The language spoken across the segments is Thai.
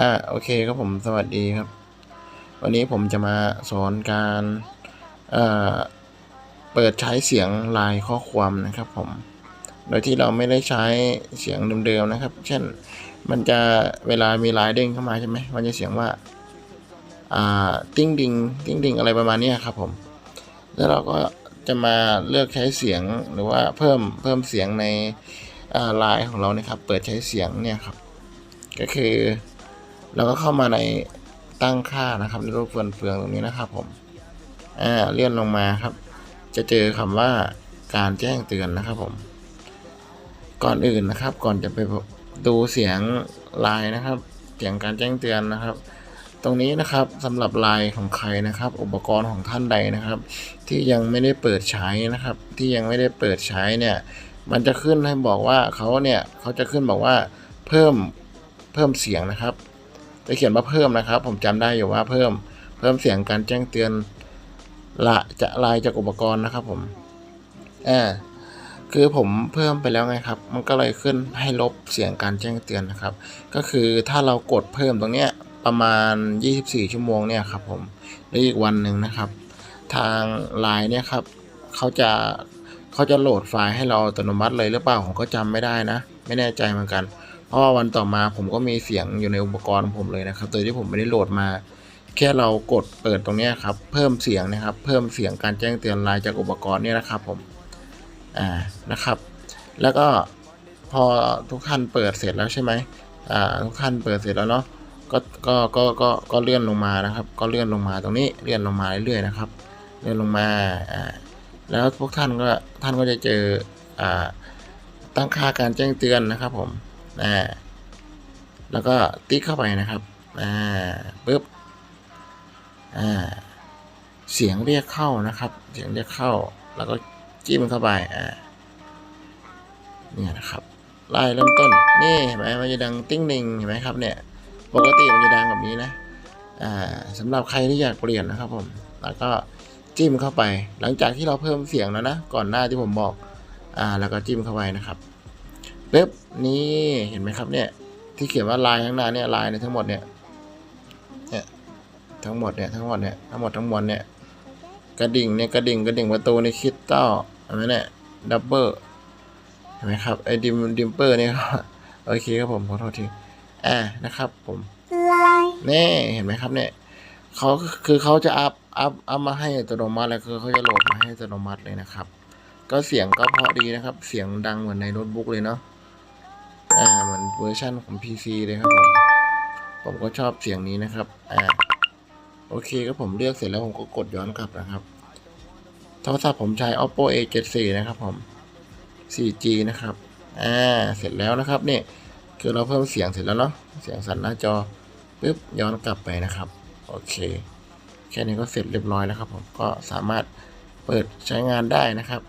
อ่าโอเคครับผมสวัสดีครับ วันนี้ผมจะมาสอนการเอ่อเปิดใช้เสียงลายข้อความนะครับผมโดยที่เราไม่ได้ใช้เสียงเดิมๆนะครับ เช่นมันจะเวลามีลายเด้งเข้ามาใช่ไหมมันจะเสียงว่าอ่าติ้งดิงติ้งดิงอะไรประมาณนี้ครับผม แล้วเราก็จะมาเลือกใช้เสียงหรือว่าเพิ่มเพิ่มเสียงในอ่าลายของเรานะครับ เปิดใช้เสียงเนี่ยครับ ก็คือ เราก็เข้ามาในตั้งค่านะครับในรูปเฟืองเฟืองตรงนี้นะครับผมอ่าเลื่อนลงมาครับ จะเจอคำว่าการแจ้งเตือนนะครับผม ก่อนอื่นนะครับ ก่อนจะไปดูเสียงไลน์นะครับ เสียงการแจ้งเตือนนะครับ ตรงนี้นะครับสำหรับไลน์ของใครนะครับ อุปกรณ์ของท่านใดนะครับ ที่ยังไม่ได้เปิดใช้นะครับ ที่ยังไม่ได้เปิดใช้เนี่ย มันจะขึ้นให้บอกว่าเขาเนี่ยเขาจะขึ้นบอกว่าเพิ่มเพิ่มเสียงนะครับ จะเขียนว่าเพิ่มนะครับ ผมจำได้อยู่ว่าเพิ่ม เพิ่มเสียงการแจ้งเตือนละจะลายจากอุปกรณ์นะครับ ผมอ่าคือผมเพิ่มไปแล้วไงครับ มันก็เลยขึ้นให้ลบเสียงการแจ้งเตือนนะครับ ก็คือถ้าเรากดเพิ่มตรงเนี้ยประมาณ 24 ชั่วโมงเนี่ยครับผมหรืออีกวันหนึ่งนะครับ ทางไลน์เนี่ยครับเขาจะเขาจะโหลดไฟล์ให้เราอัตโนมัติเลยหรือเปล่าผมก็จำไม่ได้นะ ไม่แน่ใจเหมือนกัน เพราะว่าวันต่อมาผมก็มีเสียงอยู่ในอุปกรณ์ของผมเลยนะครับ โดยที่ผมไม่ได้โหลดมา แค่เรากดเปิดตรงนี้ครับ เพิ่มเสียงนะครับ เพิ่มเสียงการแจ้งเตือนไลน์จากอุปกรณ์เนี่ยนะครับผม อ่า นะครับ แล้วก็พอทุกท่านเปิดเสร็จแล้วใช่ไหมอ่า ทุกท่านเปิดเสร็จแล้วเนาะ ก็ ก็ ก็ ก็ ก็เลื่อนลงมานะครับ ก็เลื่อนลงมาตรงนี้ เลื่อนลงมาเรื่อยๆนะครับ เลื่อนลงมา อ่า แล้วพวกท่านก็ ท่านก็จะเจอ อ่า ตั้งค่าการแจ้งเตือนนะครับผม อ่าแล้วก็ติ๊กเข้าไปนะครับอ่าปึ๊บอ่าเสียงเรียกเข้านะครับ เสียงเรียกเข้า แล้วก็จิ้มเข้าไปอ่าเนี่ยนะครับไล่เริ่มต้นนี่เห็นไหมมันจะดังติ้งหนิงเห็นไหมครับเนี่ยปกติมันจะดังแบบนี้นะอ่าสำหรับใครที่อยากเปลี่ยนนะครับผมแล้วก็จิ้มเข้าไป หลังจากที่เราเพิ่มเสียงแล้วนะก่อนหน้าที่ผมบอกอ่าแล้วก็จิ้มเข้าไปนะครับ ปึ๊บนี่เห็นไหมครับเนี่ย ที่เขียนว่าลายข้างหน้าเนี่ยลายในทั้งหมดเนี่ยเนี่ยทั้งหมดเนี่ยทั้งหมดเนี่ยทั้งหมดทั้งมวลเนี่ยกระดิ่งเนี่ยกระดิ่งกระดิ่งประตูในคริสตัลเห็นไหมเนี่ยดับเบิลเห็นไหมครับไอ้ดิมดิมเปอร์เนี่ยโอเคครับผมขอโทษทีอ่านะครับผมนี่เห็นไหมครับเนี่ยเขาคือเขาจะอัพอัพอัพมาให้อัตโนมัติเลยคือเขาจะโหลดมาให้อัตโนมัติเลยนะครับ ก็เสียงก็เพราะดีนะครับ เสียงดังเหมือนในโน้ตบุ๊กเลยเนาะ อ่าเหมือนเวอร์ชันของ PC เลยครับผมผมก็ชอบเสียงนี้นะครับอ่าโอเคครับผมเลือกเสร็จแล้วผมก็กดย้อนกลับนะครับโทรศัพท์ผมใช้ oppo a 7 4 นะครับผม 4G นะครับอ่าเสร็จแล้วนะครับเนี่ยคือเราเพิ่มเสียงเสร็จแล้วเนาะเสียงสั่นหน้าจอปึ๊บย้อนกลับไปนะครับ โอเค แค่นี้ก็เสร็จเรียบร้อยแล้วครับผมก็สามารถเปิดใช้งานได้นะครับ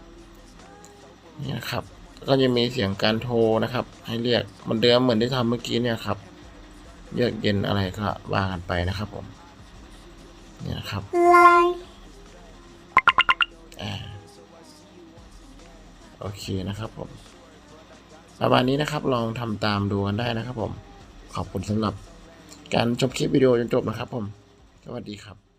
นี่นะครับ ก็จะมีเสียงการโทรนะครับ ให้เรียกเหมันเดิมเหมือนที่ทำเมื่อกี้เนี่ยครับเยือกเย็นอะไรก็ว่ากันไปนะครับผมนี่นะครับอ่าโอเคนะครับผมประมาณนี้นะครับลองทำตามดูกันได้นะครับผม ขอบคุณสำหรับการชมคลิปวิดีโอจนจบนะครับผม สวัสดีครับ